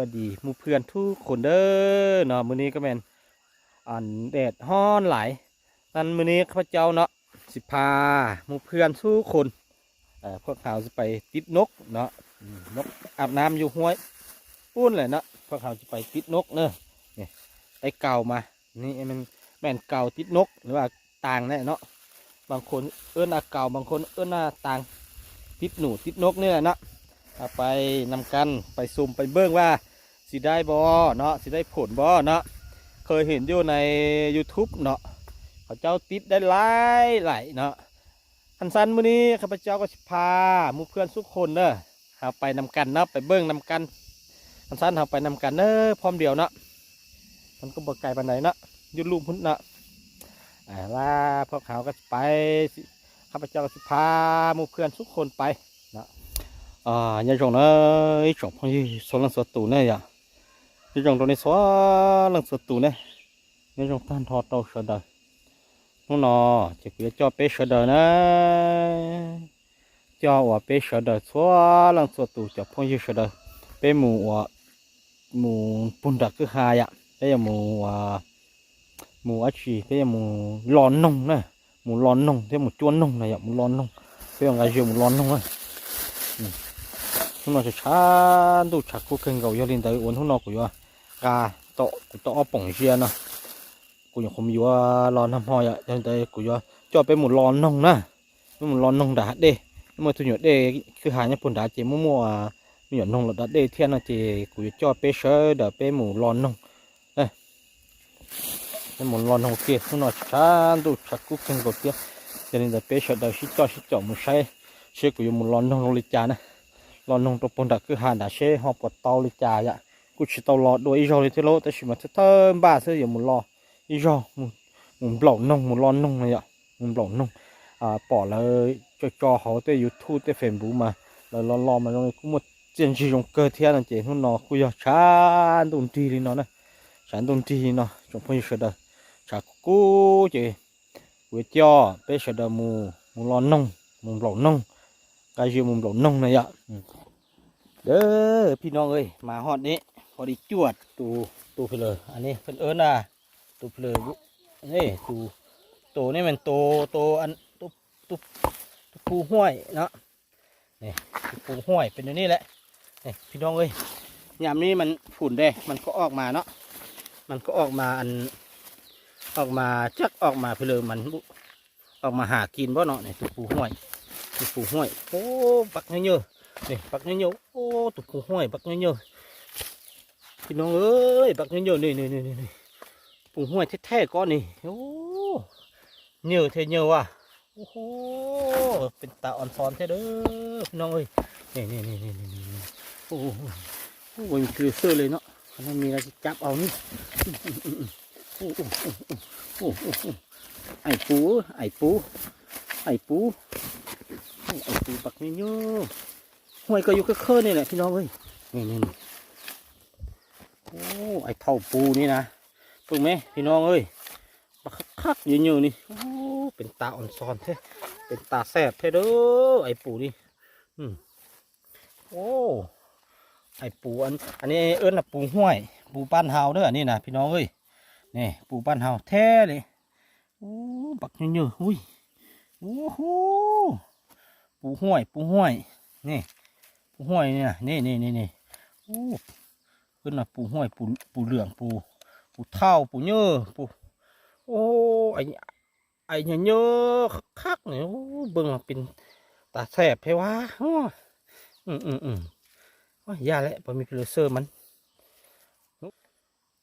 คนสวัสดีมู่เพื่อนทุกคนเด้อเนาะมื้อนี้ก็แม่นอันแดดฮ้อนหลายนั่นมื้อนี้ข้าพเจ้าเนาะสิพามู่เพื่อนทุกคนเอ่อพวกเขาจะไปติดนกเนาะนกอาบน้ำอยู่ห้วยปุ้นเลยเนาะพวกเขาจะไปติดนกเนอะนี่ได้เก่ามานี่มันแม่นเก่าติดนกหรือว่าต่างแน่เนาะบางคนเอื้อนอาเก่าบางคนเอื้อนอาต่างติดหนูติดนกเนี่ยเนาะไปนำกันไปซุ่มไปเบิ้งว่า สิได้บอเนาะสิได้ผลบอเนาะเคยเห็นอยู่ใน YouTube เนาะเขาเจ้าติดได้หลายหลายเนาะทันสันมื้อนี้ข้าพเจ้าก็สิพาหมู่เพื่อนทุกคนเนอะเอาไปนำกันเนาะไปเบิ้งนำกันทันสันเอาไปนำกันเนอะพร้อมเดียวเนาะมันก็บ่ไกลปานไหนเนาะยุดลุมพุ่นเนาะอ่าว่าพวกเขาก็ไปข้าพเจ้าก็สิพาหมู่เพื่อนทุกคนไปเนาะอ่า nhà trồng nó ít trồng phong gì số lần số tủ này à nhà trồng trong này số lần số tủ này nhà นี่จงตรงนี้สวาลังสตูเนี่ยยี่จงท่านทอตัวเสดนู่นนอจะเกี่ยจอเปเสดนะจอว่าเปเสดสวาลังสตูจะพ่งยี่เสดเปหมูว่าหมูปุ่นดักก็หายะเปยหมูว่าหมูอาชีเปยหมูร้อนนงนะหมูร้อนนงเปยหมูจวนนงนะยะหมูหลอนนงเปยหมูอเชีหมูร้อนนงนะนู่นนอจะช้าดูฉักกูเก่งเก่าเยอะลินแต่อ้วนทุนนอกูอยู่อะ ca tọ cụ tọ bổng xe nè cụ cũng không vừa lon hâm hoi ạ, cho nên cụ vừa cho bé một lon nông nè. Một lon nông đá đê nhưng mà thu nhỏ đê cứ hai nhá bồn đá chỉ mua mua à, nhỏ nông là đá đê thiên là chỉ cụ cho bé sơ đỡ bé một lon nông. Đây. Một lon nông kia, nó chán đủ chặt cúc kinh cổ kia. Cho nên là bé sơ đỡ xí cho xí cho một say xe cụ một lon nông lì chà nè. Lon nông trong bồn đá cứ hai đá xe họ bọt tàu lì chà vậy cú chỉ tàu lọt đôi rồi thì lô tới chỉ mà thơm ba sẽ dùng một lò ý rồi một một lon nông một lon nông này ạ một lon nông à bỏ lại cho cho họ tới youtube tới facebook mà là lon lon mà nó cũng một chuyện gì trong cơ thể là chỉ nó nó cú giờ chán đủ đi đi nó này chán đủ đi nó trong phong sợ đời chả cú chị quế cho bé sợ đờ mù mù lon nông mù lẩu nông cái gì mù lẩu nông này ạ Ừ. เด้อพี่น้องเอ้ยมาฮอดนี้พ อดีจวดตูตูเพลออันนี้เพิ่นเอิ้นอะตูเพลออยู่นี่ตูโตนี่มันโตโตอันตูตูตูปูห้วยเนาะนี่ตูปูห้วยเป็นอย่างนี้แหละนี่พี่น้องเอ้ยยามนี้มันผุ่นเด้ มันก็ออกมาเนาะมันก็ออกมาอันออกมาจักออกมาเพลอมันออกมาหากินบ่เนาะนี่ตัวปูห้วยตัวปูห้วยโอ้ปักเยอะๆนี่ปักเยอะๆโอ้ตัวปูห้วยปักเยอะๆ พี่น้องเอ้ยปักเยอะๆนี่นี่นี่นี่ปูห้วยแท้ๆก้อนนี่โอ้เยอะเท่เยอะว่ะโอ้โหเป็นตาอ่อนซ้อนแท้เด้อพี่น้องเอ้ยนี่นี่นี่นี่นี่นี่โอ้โหโอ้โหมันคือเสื้อเลยเนาะมันมีอะไรจับเอานี่โอ้โอ้โอ้โอ้โอ้โอ้ไอ้ปูไอ้ปูไอ้ปูไอ้ปูปักนี่เยอะห้วยก็อยู่เคอะๆนี่แหละพี่น้องเอ้ยนี่นี่นี่ โอ้ไอเท่าปูนี่นะถูกไหมพี่น้องเอ้ยปักคักๆเยอะๆนี่โอ้เป็นตาอ่อนซอนแท้เป็นตาแสบแท้เด้อไอ้ปูนี่อืมโอ้ไอ้ปูอันอันนี้เอิ้นน่ะปูห้วย ปูป้านเฮาเด้ออันนี่นะพี่น้องเอ้ยนี่ปูบ้านเฮาแท้เลยโอ้ปักเยอะๆอุ้ยโอ้โหปูห้วย ปูห้วยนี่ปูห้วยเนี่ยนี่นี่นี่นี่โอ้ ขึ้นมาปูห้วยปูปูเหลืองปูปูเท่าปูเยอปูโอ้ไอไอเยอะๆคักเนี่ยโอ้เบิ่งมาเป็นตาแสบเพวะโอ้อืมอืมอืมโอ้ยาแล้วพอมีเพลเซอร์มัน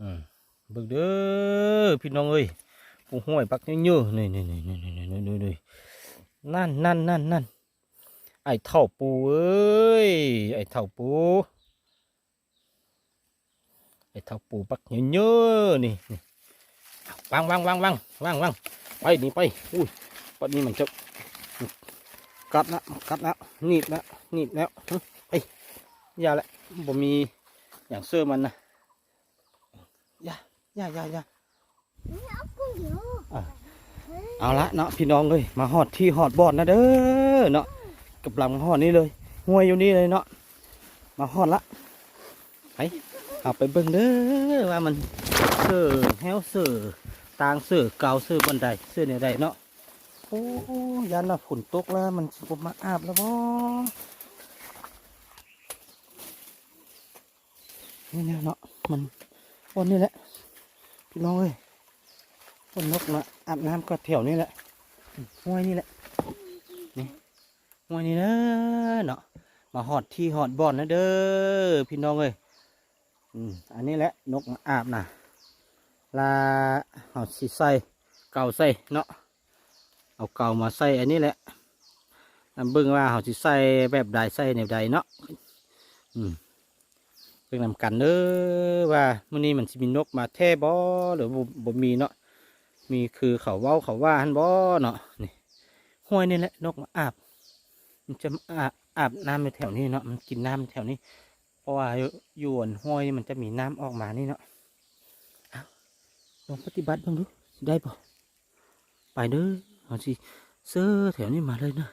อืมเบิ่งเด้อพี่น้องเอ้ยปูห้วยปักเยอะๆนี่นี่นี่นี่นี่นี่นี่นี่นั่นนั่นนั่นนั่นไอ้เท่าปูเอ้ยไอ้เท่าปู ไอ้เท่าปูปักเยอะๆนี่วางวางวางวางวางวางไปนี่ไปอุ้ยปัดนี้มันจะกัดละกัดแล้วหนีบแล้วหนีบแล้วไปอย่าละบ่มีอย่างเสื้อมันนะอย่าอย่าอย่าเอาละเนาะพี่น้องเลยมาหอดที่หอดบอดนะเด้อเนาะกับหลังหอดนี้เลยห้วยอยู่นี่เลยเนาะมาหอดละ เอาไปเบิ่งเด้อว่ามันเสือแฮวเสือตางเสือเก่าเสือบันไดเสือเนี่ยใดเนาะโอ้ยันน่ะฝนตกแล้วมันสิบ่มาอาบแล้วบ่นี่เนี่ยเนาะมันวันนี้แหละพี่น้องเอ้ยคนนกนะอาบน้ำก็แถวนี้แหละห้วยนี่แหละนี่ห้วยนี่นะเนาะมาหอดที่หอดบ่อนนะเด้อพี่น้องเอ้ย อืมอันนี้แหละนกมาอาบนะลาหอดสีใส่เก่าใส่เนาะเอาเก่ามาใส่อันนี้แหละนำเบิ่งว่าเขาสิใส่แบบใดใส่แนวใดเนาะอืมเพิ่งนำกันเด้อว่ามื้อนี้มันสิมีนกมาแท่บ่หรือบ่บ่มีเนาะมีคือเขาเว้าเขาว่าหันบ่เนาะนี่ห้วยนี่แหละนกมาอาบ มันจะอาบอาบน้ำในแถวนี้เนาะมันกินน้ำแถวนี้ เพราะว่าอยู่อยู่อันห้วยนี่มันจะมีน้ำออกมานี่เนาะเอาลองปฏิบัติเบ้างดูสิได้บ่ไปเด้อเอาสิเสื้อแถวนี้มาเลยเนาะ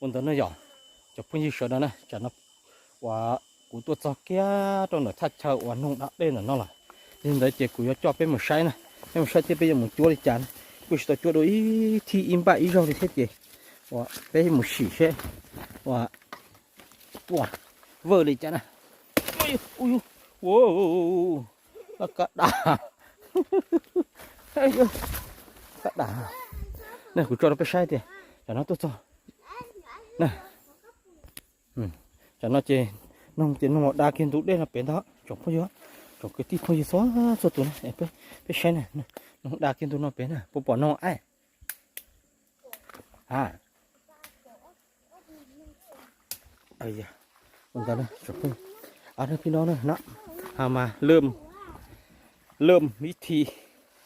วันตอนนั้นหยอจะพุ่งยี่เสดนะจะนับว่ากูตัวจอกแก่ตรงนั้นถ้าเช่าว่านุ่งดักเด่นน่ะเนาะล่ะนี่ได้เจกูจะจอบเป็นหมือใช้นะเป็นหมือใช้ที่เป็นหมือจั่วเลยจานกูจะจั่วดูอีที่อิมบะอีเราเลยเท่ๆว่าเป็นหมือสีใช่ว่า ว้าเวอร์เลยจานนะอุ้ยอุ้ยโว้แล้วก็ด่าเฮ้ยก็ด่าเนี่ยกูจั่วไปใช้เดียแต่น้องตัวจอนะอืม cho nó chơi nông tiền nông đa kiên tụ đây là biển đó trồng bao nhiêu trồng cái tí bao nhiêu xóa số tụ này em biết biết xem này nông đa kiên tụ nó biển này bộ bỏ nông ai à bây giờ con ta đây trồng không ở đây phía đó này nó à mà lơm lơm mỹ thì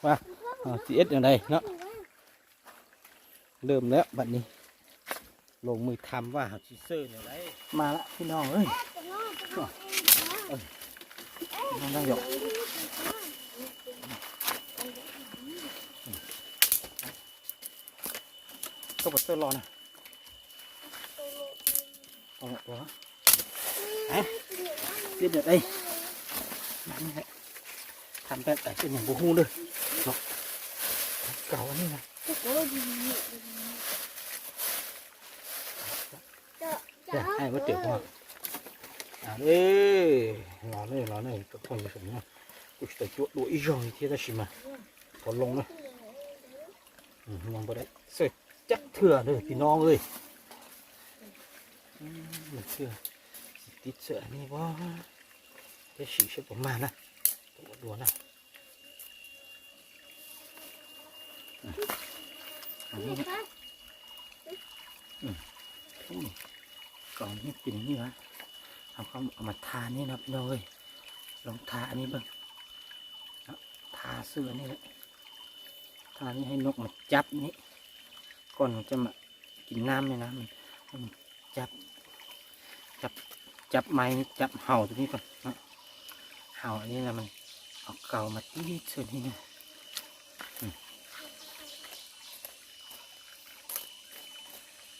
và à, chị ít ở đây nó lơm đấy bạn đi ลงมือทำว่าหาชิเซอร์เนี่ยไรมาละพี่น้องเอ้ยน้องได้หยกก็บดเตอร์รอนะเอาละตัวฮะเดี๋ยวเดี๋ยวได้มานี่แหละทำแบบแต่เป็นอ ย่างบูฮูเลยเนาะเก่าอันนี้นะ Dạ, Dạ, hai bữa tiểu hoa. À đây, lò này, lò này, các con phải nha. Ui, tại chuột đuổi rồi thì ta chỉ mà. Có lông này. Ừ, ngon vào đấy. Sợi chắc thừa rồi, thì non ơi. Ừ, được chưa? Tít sợ này quá. Cái chỉ sẽ có màn này. Tôi đùa nào. À, đây này. Ừ. กล่องนี่เป็นอย่างนี้วะเอาเขาเอามาทานี่นะพี่น้องเอ้ยลองทาอันนี้บ้างเอาทาเสื้อนี่แหละทานี่ให้นกมาจับนี่ก่อนมันจะมากินน้ำเนี่ยนะมันมันจับจับ จับไม้จับเห่าตัวนี้ก่อนนะเห่าอันนี้นะมันเอาเก่ามาตีดสื้อนี่นะ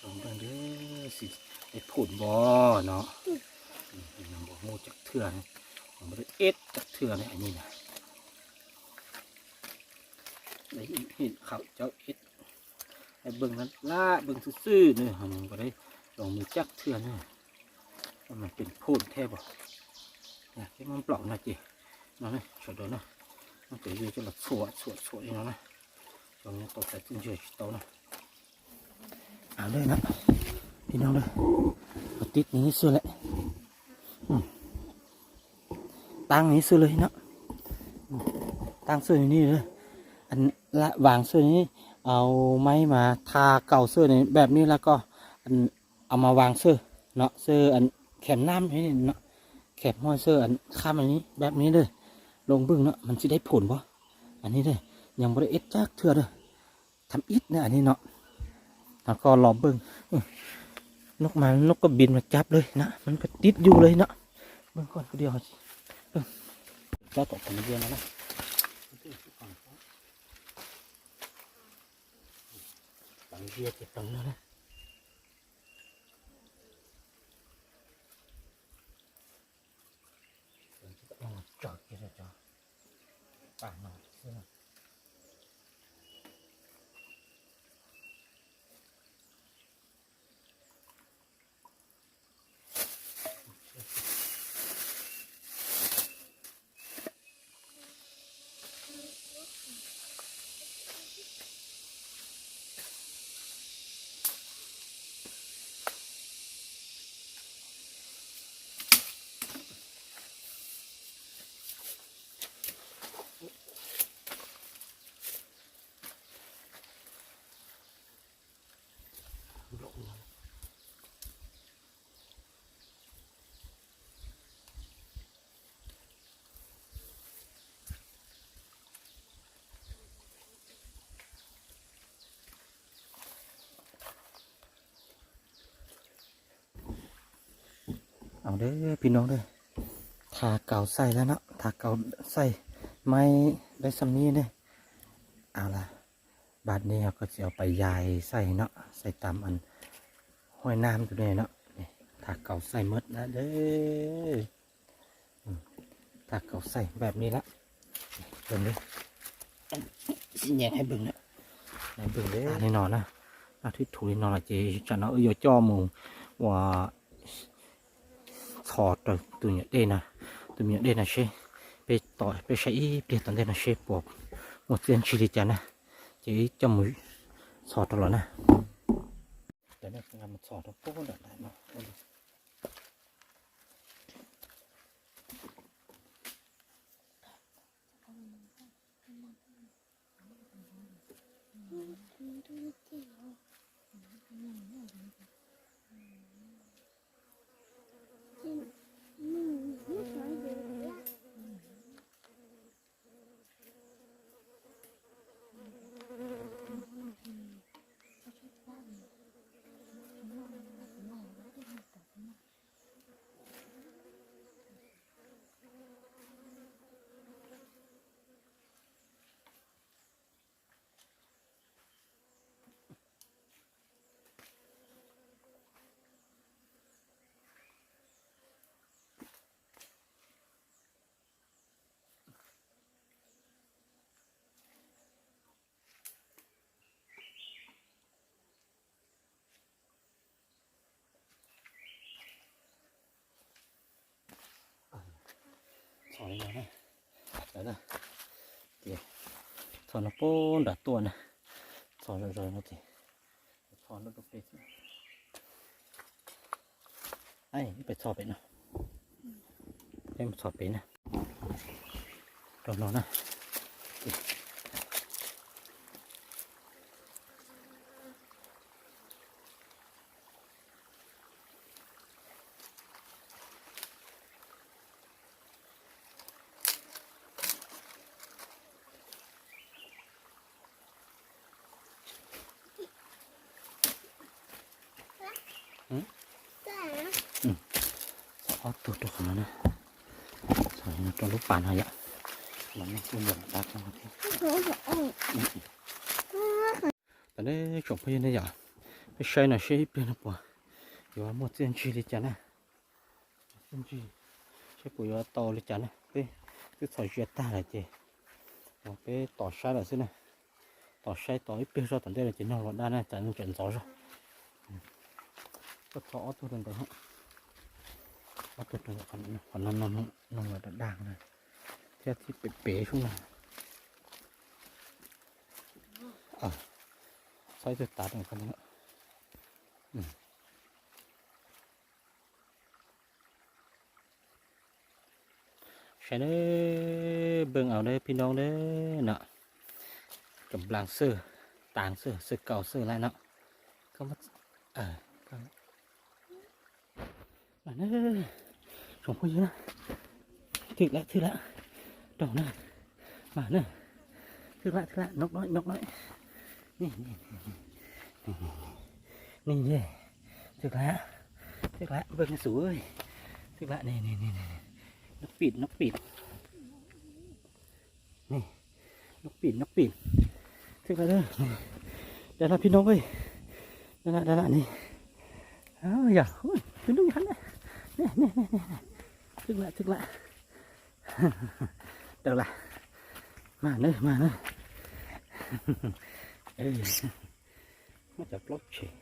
ลองเบิ่งเด้อสิไอ้ผุดบอเนาะยังบอกงูจักเถื่อนมันไม่ได้เอ็ดจักเถื่อนเลยอันนี้นะไอ้เห็นเขาเจ้าเอ็ดไอ้เบิ่งนั้นล่าเบิ่งซื่อๆเนี่ยมันก็ได้ลองมือจักเถื่อนเนี่ย มันเป็นพูดแท้บ่เนี่ยที่มันปลอกนะจีนั่นนะชดนะมันจะอยู่จะหลับสวดสวดสวดอย่างนั้นนะตรงนี้ตกแต่จิ้งเฉยโตนะเอาเลยนะพี่น้องเลยเอาติดนี้ซื้อแหละอืมตั้งนี้ซื้อเลยเนาะอืมตั้งซื้ออยู่นี่เลยอันละวางซื้อนี้เอาไม้มาทาเก่าเสื้อในแบบนี้แล้วก็อันเอามาวางเสื้อเนาะเสื้ออัน แขนน้ำนี่เนาะแขนห้อเสื้ออันข้ามอันนี้แบบนี้เลยลงบึ้งเนาะมันจะได้ผลปะอันนี้เลยยังบริเอ็ดจักเถื่อเลยทำอิดเนี่ยอันนี้เนาะแล้วก็รอเบิ้งนกมานกก็บินมาจับเลยนะมันก็ติดอยู่เลยเนาะเบิ่งก่อนเดียวสิจ้าตกกันเยอะนะนะตังเยียจะตังนะนะ เอาเด้อพี่น้องเด้อทาเก่าใส่แล้วเนาะทาเก่าใส่ไม่ได้สำนี้เด้อเอาละบาดนี้เราก็จะเอาไปยายใส่เนาะใส่ตามอันห้อยน้ำตัวนี้เนาะนี่ทาเก่าใส่หมดนะเด้ออืมทาเก่าใส่แบบนี้ละเบิ่งดิสิแยกให้เบิ่งนะให้เบิ่งเด้อแน่นอนนะอาทิตย์ถูกแน่นอนละเจจะเนาะเออจ้อ ถอดตัวตัวเนี้ยได้นะตัวเนี้ยได้นะเช่ไปต่อไปใช้เปลี่ยนตัวได้นะเช่ปอกหมดเส้นชีริจันนะจะจมูกสอดตลอดนะแต่เนี่ยงานมันสอดทั้งพวกนั้นนะ เลยนะแล้วนะเดี๋ยวถอนปนดัดตัวนะถอนเลยๆนะทีถอนแล้วก็ไปไอ้ไปถอบไปเนาะไปชอบไปนะลองๆนะ Cái xe này xe bên nó bỏ Rồi một tiền chi đi chả nè Tiền chi Xe của nó to đi chả nè Cái Cái thỏi duyệt ta là gì Một cái tỏ sai là thế này Tỏ sai tỏ ít bên ra tận đây là chỉ nó đa này Tại nó chuyển gió rồi Có thỏ tôi đừng có เอาตัวตัวก่อนก่อนนอนนอนนอนแบบ ด่างเลยเที่ที่เป๋ๆช่วงนั้นอะใส่ตัวตัดของเขาเนี่ยอืมใช่เด้อเบิ่งเอาเด้อพี่ น้องเด้อเนาะกำลังเสื้อต่เสื้อเสื้อเก่าเสื้ออะไรเนาะก็มาเออก็มาเด้อสองคนเยอะนะถึกแล้วถึกแล้วดอกนะเนอะถึกแล้วยสึกแล้วถึกแล้วเบิ่งสวยถึกแล้วนี่นี่นี่นี่นกปีดนกปีดนี่นกปีดนกปีดถึกแล้วเด้อเดี๋ยวพี่น้องเว้ยนั่นแหละนั่นแหละนี่อ้าวอย่าเฮ้ยพี่น้องอย่าหันนะนี่นี่นี่นี่ thức lại thức lại được là mà nữa mà nữa Ê, nó chập lót chị à chị chập lót cuối mà nó đã có tủ nữa nhầm lì nhá nhìn nó anh thuốc bài bê ừ tối rồi rồi tê sống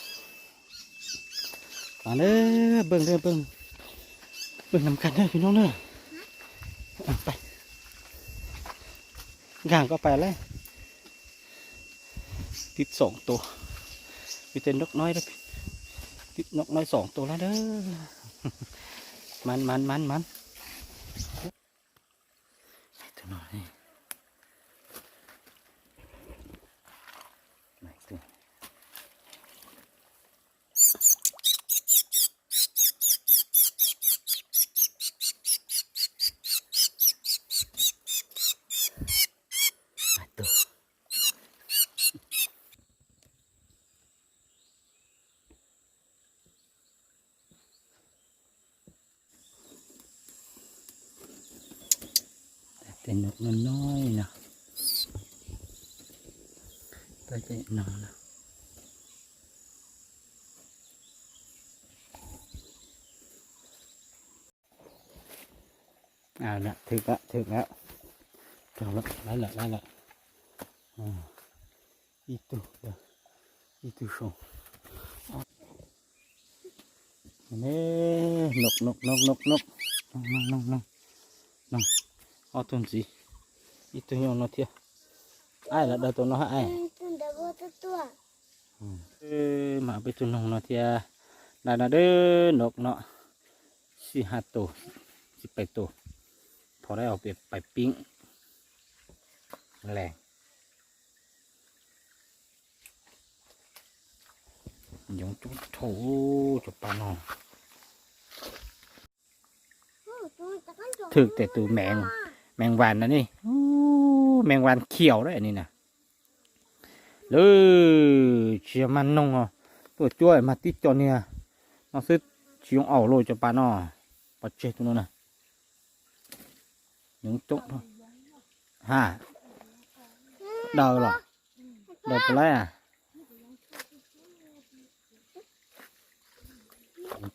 มาเนอเบิ่งเด้อเบิ่งเบิ่งนำกันเด้อพี่น้องเด้ออะไปย่างก็ไปเลยติดสองตัวมีแต่นกน้อยแล้วติดนกน้อยสองตัวแล้วเด้อมันมันมันมันตัวน้อยไหนตัวไหนตัว แต่ นกมันน้อยนะตัวจะนอนนะเอาละถึกละถึกแล้วถึกแล้วได้ละได้ละอ่าอีตุเดี๋ยวอีตุชงนี่นกนกนกนกนกนกนกนกนกนก ở tuần gì ít itu yang nanti ai là đầu tuần nó ai mà biết tuần nó thì là là đứa nộp nọ si hạt tổ si bảy tổ thọ đây ở việc bảy pin lẻ giống chú thủ chụp bàn hòn thực tại từ mẹ mẹ vàng đó đi แมงวันเขียวด้วยอันนี้นะเลยเชียมันนงอะตัวจ้วยมาติดจอเนี่ยน้องซื้อชิงเอาโรยจะปานอะปัจเจตัวนู้นนะยังจก thôi ha đờ rồi đờ ไปเลยอะ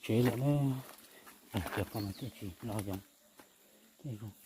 chế lại nữa à chụp con cái gì lo chẳng cái gì แต่น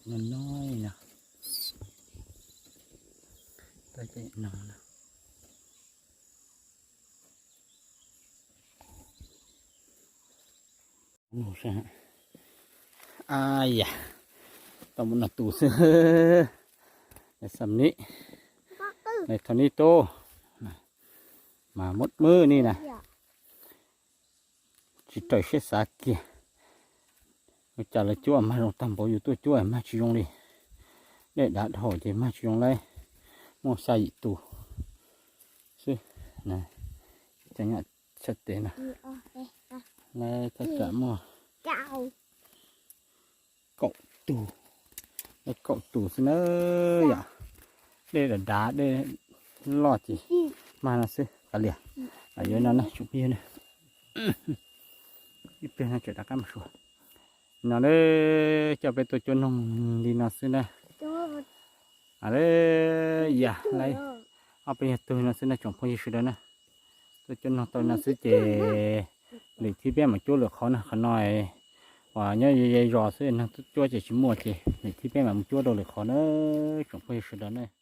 กมันน้อยนะตัวจะนอนนะโอ้ใช่ฮะอายะต้องมันตูเสือในสำนี้ Bác ư. ในเท่านี้โตนะมาหมดมือนี่นะ Dạ. chỉ trời sẽ xa kia bây giờ là chúa mà nó tầm bộ tôi chúa mà chỉ dùng đi để đã hỏi thì mà chỉ dùng lấy mua xài tù sư này chẳng hạn chất tế nè đây, lấy tất cả mua cậu tù lấy cậu tù xin ơi à đây là đá đây lọt gì mà là sư cả liền ở dưới nó này chụp bia này นอนเด้จะไปตัวจนงดีนอซึนะอะไรอย่าไรเอาไปตัวนอซึนะจงพยิชุดนะตัวจนงตัวนอซึเจหรือที่เบี้ยมาจู่หลือเขานะขน่อยว่าเนี่ยยยรอซึนะตัวจะชิมัวเจหรือที่เบี้ยมาจู่เหลือเขานอะจงพยิชุดนะ